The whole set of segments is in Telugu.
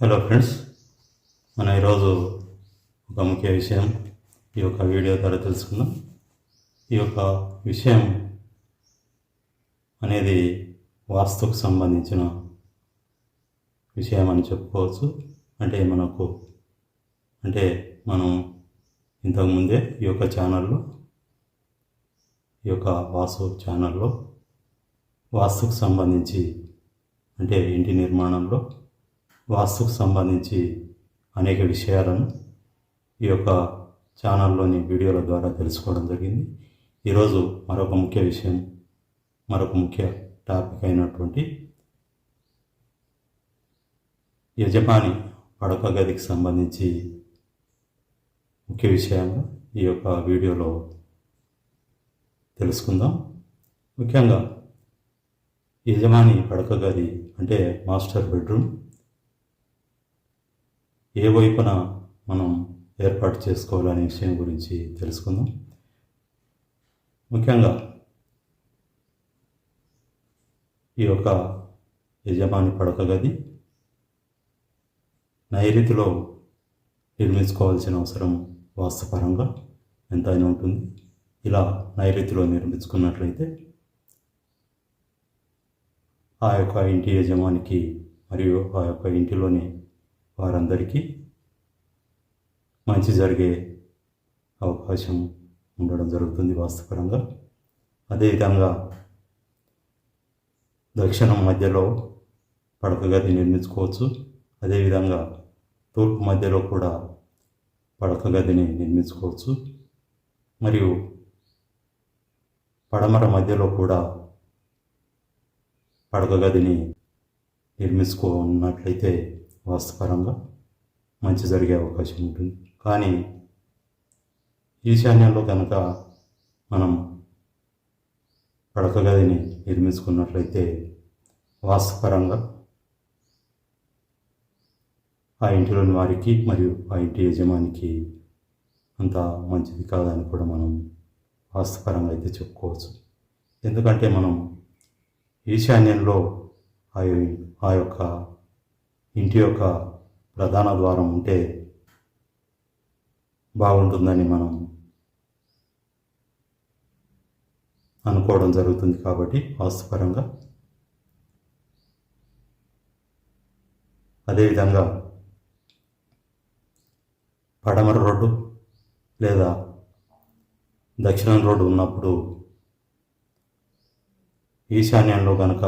హలో ఫ్రెండ్స్ మనం ఈరోజు ఒక ముఖ్య విషయం ఈ యొక్క వీడియో ద్వారా తెలుసుకుందాం. ఈ యొక్క విషయం అనేది వాస్తుకు సంబంధించిన విషయం అని చెప్పుకోవచ్చు. అంటే మనకు అంటే మనం ఇంతకుముందే ఈ యొక్క ఛానల్లో ఈ యొక్క వాస్తు ఛానల్లో వాస్తుకు సంబంధించి అంటే ఇంటి నిర్మాణంలో వాస్తుకు సంబంధించి అనేక విషయాలను ఈ యొక్క ఛానల్లోని వీడియోల ద్వారా తెలుసుకోవడం జరిగింది. ఈరోజు మరొక ముఖ్య విషయం మరొక ముఖ్య టాపిక్ అయినటువంటి యజమాని పడక గదికి సంబంధించి ముఖ్య విషయాలు ఈ యొక్క వీడియోలో తెలుసుకుందాం. ముఖ్యంగా యజమాని పడక గది అంటే మాస్టర్ బెడ్రూమ్. ఏ వైపున మనం ఏర్పాటు చేసుకోవాలనే విషయం గురించి తెలుసుకుందాం. ముఖ్యంగా ఈ యొక్క యజమాని పడక గది నైరుతిలో నిర్మించుకోవాల్సిన అవసరం వాస్తుపరంగా ఎంతైనా ఉంటుంది. ఇలా నైరుతిలో నిర్మించుకున్నట్లయితే ఆ యొక్క ఇంటి యజమానికి మరియు ఆ యొక్క ఇంటిలోని వారందరికీ మంచి జరిగే అవకాశం ఉండడం జరుగుతుంది వాస్తుపరంగా అదేవిధంగా దక్షిణం మధ్యలో పడక గది నిర్మించుకోవచ్చు. అదేవిధంగా తూర్పు మధ్యలో కూడా పడక గదిని నిర్మించుకోవచ్చు. మరియు పడమర మధ్యలో కూడా పడక గదిని నిర్మించుకున్నట్లయితే వాస్తుపరంగా మంచి జరిగే అవకాశం ఉంటుంది. కానీ ఈశాన్యంలో కనుక మనం పడక గదిని నిర్మించుకున్నట్లయితే వాస్తుపరంగా ఆ ఇంటిలోని వారికి మరియు ఆ ఇంటి యజమానికి అంత మంచిది కాదని కూడా మనం వాస్తుపరంగా అయితే చెప్పుకోవచ్చు. ఎందుకంటే మనం ఈశాన్యంలో ఆ ఆ యొక్క ఇంటి యొక్క ప్రధాన ద్వారం ఉంటే బాగుంటుందని మనం అనుకోవడం జరుగుతుంది కాబట్టి వాస్తుపరంగా అదేవిధంగా పడమర రోడ్డు లేదా దక్షిణం రోడ్డు ఉన్నప్పుడు ఈశాన్యంలో కనుక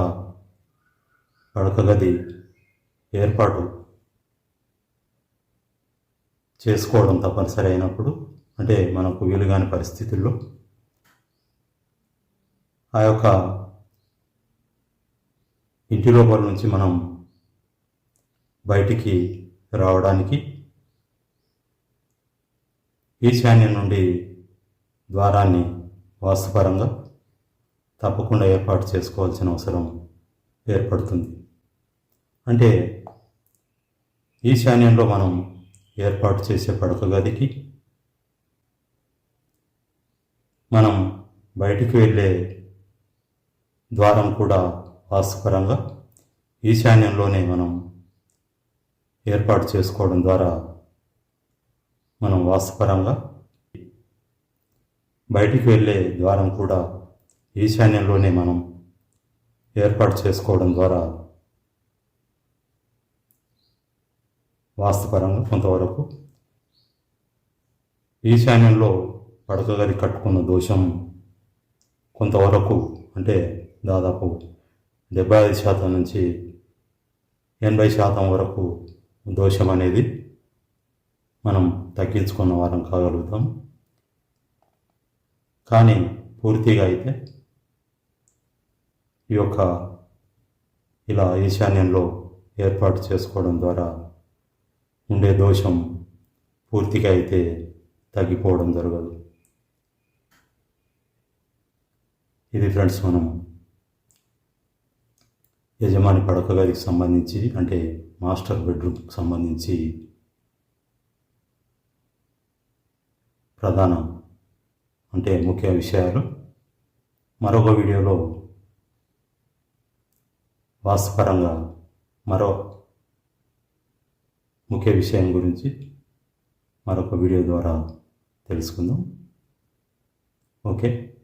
పడక గది ఏర్పాటు చేసుకోవడం తప్పనిసరి అయినప్పుడు అంటే మనకు వీలు కాని పరిస్థితుల్లో ఆ యొక్క ఇంటి లోపల నుంచి మనం బయటికి రావడానికి ఈశాన్యం నుండి ద్వారాన్ని వాస్తుపరంగా తప్పకుండా ఏర్పాటు చేసుకోవాల్సిన అవసరం ఏర్పడుతుంది. అంటే ఈశాన్యంలో మనం ఏర్పాటు చేసే పడక గదికి మనం బయటికి వెళ్ళే ద్వారం కూడా వాస్తుపరంగా ఈశాన్యంలోనే మనం ఏర్పాటు చేసుకోవడం ద్వారా మనం వాస్తుపరంగా బయటికి వెళ్ళే ద్వారం కూడా ఈశాన్యంలోనే మనం ఏర్పాటు చేసుకోవడం ద్వారా వాస్తుపరంగా కొంతవరకు ఈశాన్యంలో పడకగలి కట్టుకున్న దోషం కొంతవరకు అంటే దాదాపు డెబ్బై ఐదు శాతం నుంచి ఎనభై శాతం వరకు దోషం అనేది మనం తగ్గించుకున్న వారం కాగలుగుతాం. కానీ పూర్తిగా అయితే ఈ యొక్క ఇలా ఈశాన్యంలో ఏర్పాటు చేసుకోవడం ద్వారా ఉండే దోషం పూర్తిగా అయితే తగ్గిపోవడం జరగదు. ఇది ఫ్రెండ్స్ మనం యజమాని పడక గదికి సంబంధించి అంటే మాస్టర్ బెడ్రూమ్కి సంబంధించి ప్రధాన అంటే ముఖ్య విషయాలు మరొక వీడియోలో వాస్తుపరంగా మరో ముఖ్య విషయం గురించి మరొక వీడియో ద్వారా తెలుసుకుందాం. ఓకే.